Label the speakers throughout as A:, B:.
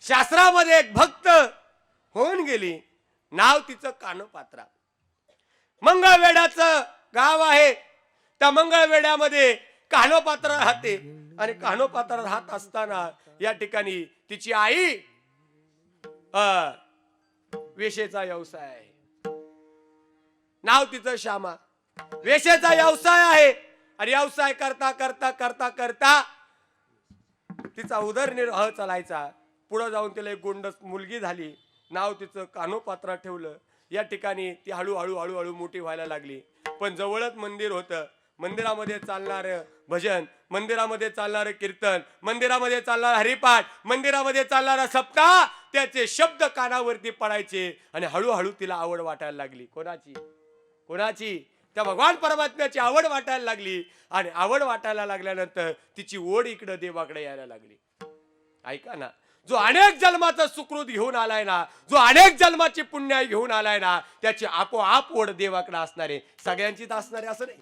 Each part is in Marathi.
A: शास्त्रामध्ये एक भक्त होऊन गेली. नाव तिचं कानोपात्रा. मंगळवेढाचं गाव आहे. त्या मंगळवेढ्यामध्ये कानोपात्र राहते. आणि कानोपात्र राहत असताना या ठिकाणी तिची आई अ, वेशेचा व्यवसाय आहे. नाव तिचं श्यामा. वेशेचा व्यवसाय आहे. आणि व्यवसाय करता करता करता करता तिचा उदरनिर्वाह चालायचा. पुढं जाऊन तिला एक गोंडस मुलगी झाली. नाव तिचं कानोपात्रा ठेवलं. या ठिकाणी ती हळूहळू हळूहळू मोठी व्हायला लागली. पण जवळच मंदिर होतं. मंदिरामध्ये चालणार भजन मंदिरामध्ये चालणारं कीर्तन मंदिरामध्ये चालणारा हरिपाठ मंदिरामध्ये चालणारा सप्ताह त्याचे शब्द कानावरती पडायचे आणि हळूहळू तिला आवड वाटायला लागली. कोणाची? कोणाची? त्या भगवान परमात्म्याची आवड वाटायला लागली. आणि आवड वाटायला लागल्यानंतर तिची ओढ इकडं देवाकडे यायला लागली. ऐका ना. जो अनेक जन्माचा सुकृत घेऊन आलाय ना जो अनेक जन्माची पुण्य घेऊन आलाय ना त्याची आपोआप ओढ देवाकडे असणारे सगळ्यांचीच असणारे असं नाही.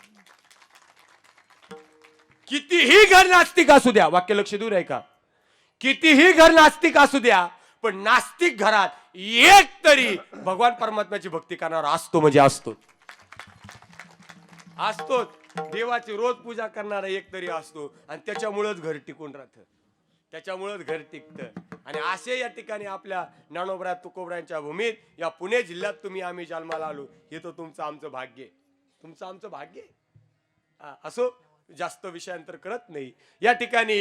A: कितीही घर नास्तिक असू द्या वाक्य लक्ष देऊ नये का? कितीही घर नास्तिक असू द्या पण नास्तिक घरात एक तरी भगवान परमात्म्याची भक्ती करणार असतो म्हणजे असतो. असतोच. देवाची रोज पूजा करणारा एक तरी असतो आणि त्याच्यामुळेच घर टिकून राहतं. त्याच्यामुळेच घर टिकतं. आणि असे या ठिकाणी आपल्या ज्ञानोबरा तुकोबरांच्या भूमीत या पुणे जिल्ह्यात तुम्ही आम्ही जन्माला आलो. हे तर तुमचं आमचं भाग्य. तुमचं आमचं भाग्य असो जास्त विषयांतर करत नाही. या ठिकाणी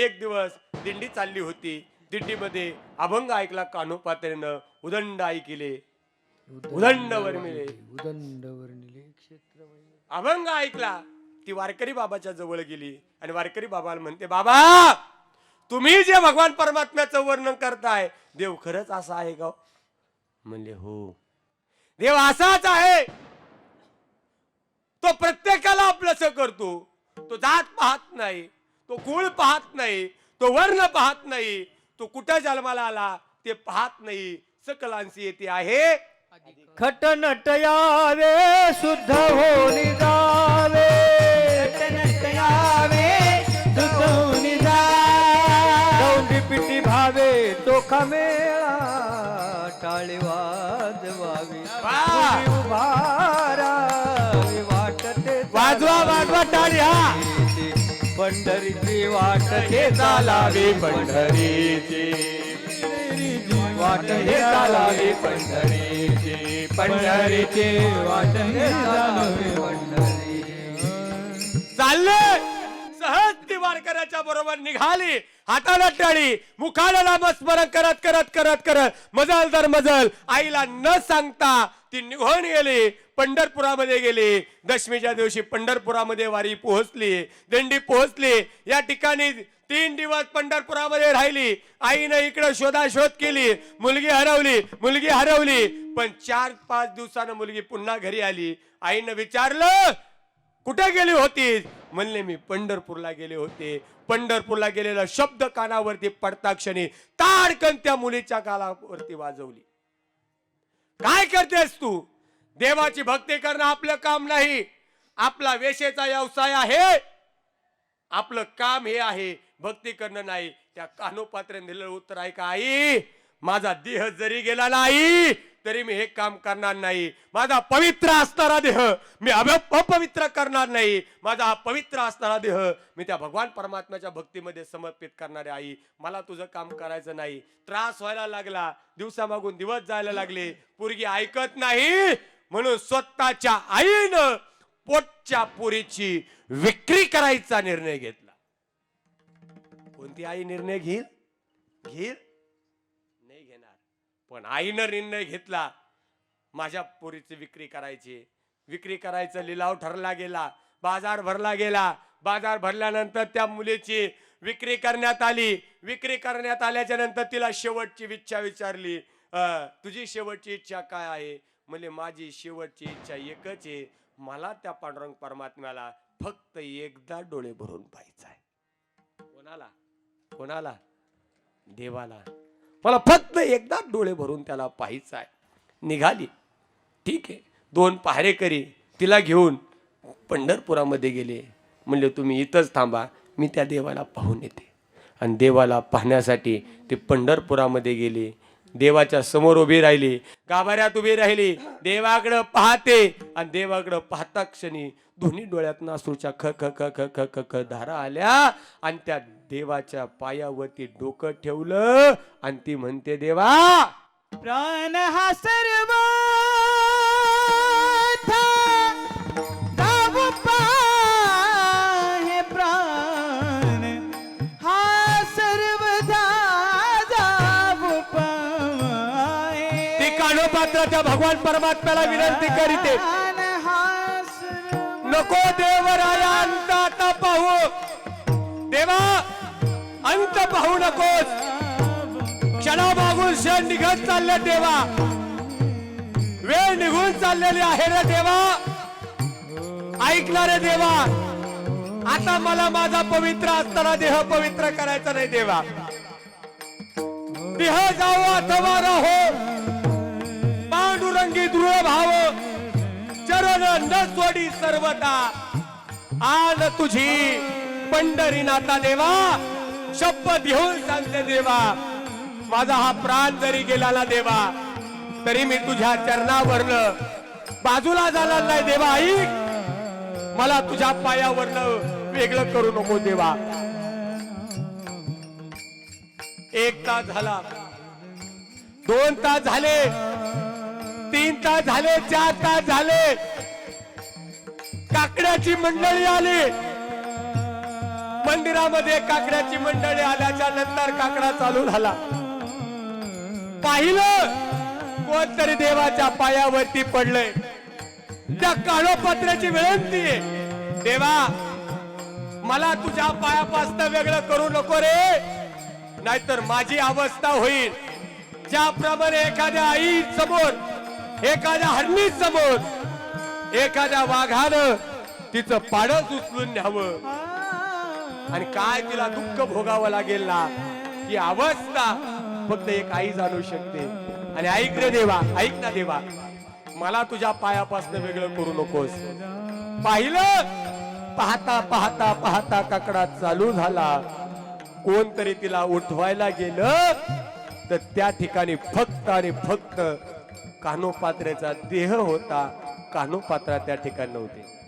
A: एक दिवस दिंडी चालली होती. दिंडीमध्ये अभंग ऐकला कानोपात्रेनं उदंड ऐकिले. उदंड वर्मिले
B: उदंड वर्णिले क्षेत्र
A: अभंग ऐकला. ती वारकरी बाबाच्या जवळ गेली. आणि वारकरी बाबाला म्हणते बाबा तुम्ही जे भगवान परमात्म्याचं वर्णन करताय देव खरंच असा आहे का हो?" म्हणले हो. देव असाच आहे. तो प्रत्येकाला आपलंस करतो. तो जात पाहत नाही तो कुळ पाहत नाही तो वर्ण पाहत नाही तो कुठं जन्माला आला ते पाहत नाही. सकलांशी येते आहे.
B: खट नट यावे शुद्ध होनी जावे. खट नट यावे पिटी भावे तो खमेळा टाळी वाजवावी.
A: वा!
B: उभी उभारावी वाटते
A: वाजवा वाजवा टाळी हा!
B: पंढरीची वाट हे चालावी पंढरीची. वाट हे चालावी पंढरीची. पंढरीची वाट हे चालावी पंढरी
A: चालले वारकऱ्याच्या बरोबर निघाली हाताला टाळी मुखाला नामस्मरण करत करत करत करत मजल दर मजल आईला न सांगता ती निघून गेली पंढरपुरामध्ये गेली. दशमीच्या दिवशी पंढरपुरामध्ये वारी पोहोचली दिंडी पोहोचली. या ठिकाणी तीन दिवस पंढरपुरामध्ये राहिली. आईनं इकडं शोधाशोध केली मुलगी हरवली मुलगी हरवली. पण चार पाच दिवसानं मुलगी पुन्हा घरी आली. आईनं विचारलं कुठे गेली होतीस? म्हणले मी पंढरपूरला गेले होते. पंढरपूरला गेलेला शब्द कानावरती पडता क्षणी ताडकन त्या मुलीच्या कानावरती वाजवली. काय करतेस तू? देवाची भक्ती करणं आपलं काम नाही. आपला वेशेचा व्यवसाय आहे. आपलं काम हे आहे. भक्ती करणं नाही. त्या कानोपात्र दिलेलं उत्तर आहे का आई? माझा देह जरी गेला नाही तरी मी हे काम करणार नाही. माझा पवित्र असणारा देह मी अभ- अपवित्र करणार नाही. माझा हा पवित्र असणारा देह मी त्या भगवान परमात्म्याच्या भक्तीमध्ये समर्पित करणारे आई मला तुझं काम करायचं नाही. त्रास व्हायला लागला दिवसामागून दिवस जायला लागले. पोरगी ऐकत नाही म्हणून स्वतःच्या आईनं पोटच्या पुरीची विक्री करायचा निर्णय घेतला. कोणती आई निर्णय घेईल? घेईल? पण आईनं निर्णय घेतला. माझ्या पोरीची विक्री करायची. विक्री करायचा लिलाव ठरला गेला. बाजार भरला गेला. बाजार भरल्यानंतर त्या मुलीची विक्री करण्यात आली. विक्री करण्यात आल्याच्यानंतर तिला शेवटची इच्छा विचारली. तुझी शेवटची इच्छा काय आहे? म्हणजे माझी शेवटची इच्छा एकच आहे. मला त्या पांडुरंग परमात्म्याला फक्त एकदा डोळे भरून पाहायचं आहे कोणाला? कोणाला? देवाला. मला फक्त एकदा डोळे भरून त्याला पाहायचं आहे. निघाली. ठीक आहे. दोन पहारेकरी तिला घेऊन पंढरपुरामध्ये गेले. म्हणले तुम्ही इथंच थांबा. मी त्या देवाला पाहून येते. आणि देवाला पाहण्यासाठी ते पंढरपुरामध्ये गेले. देवाच्या समोर उभी राहिली. गाभाऱ्यात उभी राहिली. देवाकडं पाहते. आणि देवाकडं पाहता क्षणी दोन्ही डोळ्यात नासूच्या ख ख ख ख ख ख ख धारा आल्या. आणि त्या देवाच्या पायावरती डोकं ठेवलं आणि ती म्हणते देवा
B: प्राण हा सर्व हा
A: त्या भगवान परमात्म्याला विनंती करीते.
B: हा
A: नको देवराया अंत आता पाहू. देवा अंत पाहू नकोस. क्षणामागून क्षण निघत चालले देवा वेळ निघून चाललेली आहे रे देवा. ऐकणारे देवा आता मला माझा पवित्र असताना देह पवित्र करायचा नाही देवा. देह जाओ अथवा राहो. पांडुरंगी ध्रुव भाव. चरण न सोडी सर्वता आज तुझी पंढरीनाथा देवा. शपथ घेऊन सांगते देवा माझा हा प्राण जरी गेला ना देवा तरी मी तुझ्या चरणावरनं बाजूला झाला नाही देवा ऐक मला तुझ्या पायावरनं वेगळं करू नको देवा. एक तास झाला दोन तास झाले तीन तास झाले चार तास झाले. काकड्याची मंडळी आली. मंदिरामध्ये काकड्याची मंडळी आल्याच्यानंतर काकडा चालू झाला. पाहिलं? कोणतरी देवाच्या पायावरती पडलंय. त्या काळोपात्र्याची विनंती आहे देवा मला तुझ्या पायापासनं वेगळं करू नको रे. नाहीतर माझी अवस्था होईल. ज्याप्रमाणे एखाद्या आई समोर एखाद्या हरणी समोर एखाद्या वाघानं तिचं पाडच उचलून न्यावं. आणि काय तिला दुःख भोगावं लागेल ना? ही अवस्था फक्त एक आई जाणू शकते. आणि ऐक रे देवा ऐक ना देवा. मला तुझ्या पायापासून वेगळं करू नकोस. पाहिलं? पाहता पाहता पाहता काकडा चालू झाला. कोणतरी तिला उठवायला गेलं तर त्या ठिकाणी फक्त आणि फक्त कानोपात्र्याचा देह होता. कानोपात्रा त्या ठिकाणी नव्हते.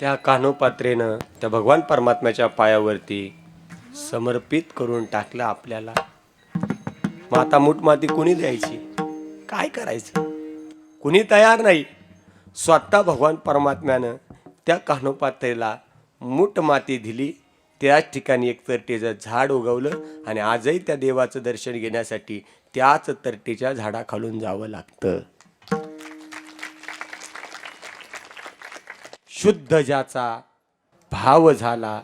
A: त्या कान्होपात्रेनं त्या भगवान परमात्म्याच्या पायावरती समर्पित करून टाकलं आपल्याला. माता मुठमाती कुणी द्यायची? काय करायचं? कुणी तयार नाही. स्वतः भगवान परमात्म्यानं त्या कान्होपात्रेला मूठ माती दिली. त्याच ठिकाणी एक तरटेचं झाड उगवलं आणि आजही त्या देवाचं दर्शन घेण्यासाठी त्याच तरटेच्या झाडाखालून जावं लागतं. शुद्ध ज्याचा भाव झाला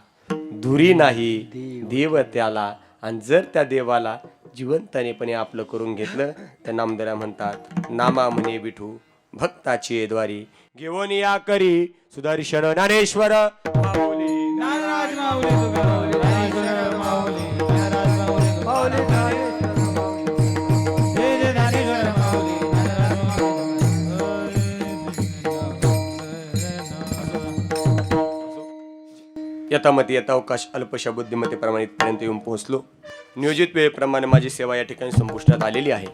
A: धुरी नाही देव त्याला. आणि जर त्या देवाला जिवंतनेपणे आपलं करून घेतलं तर नामदरा म्हणतात नामा म्हणे विठू भक्ताची द्वारी. घेऊन या करी सुदर्शन ज्ञानेश्वर. माऊली.
B: माऊली.
A: यथामती यथावकाश अल्पशा बुद्धिमत्तेप्रमाणे इथपर्यंत येऊन पोहोचलो. नियोजित वेळेप्रमाणे माझी सेवा या ठिकाणी संपुष्टात आलेली आहे.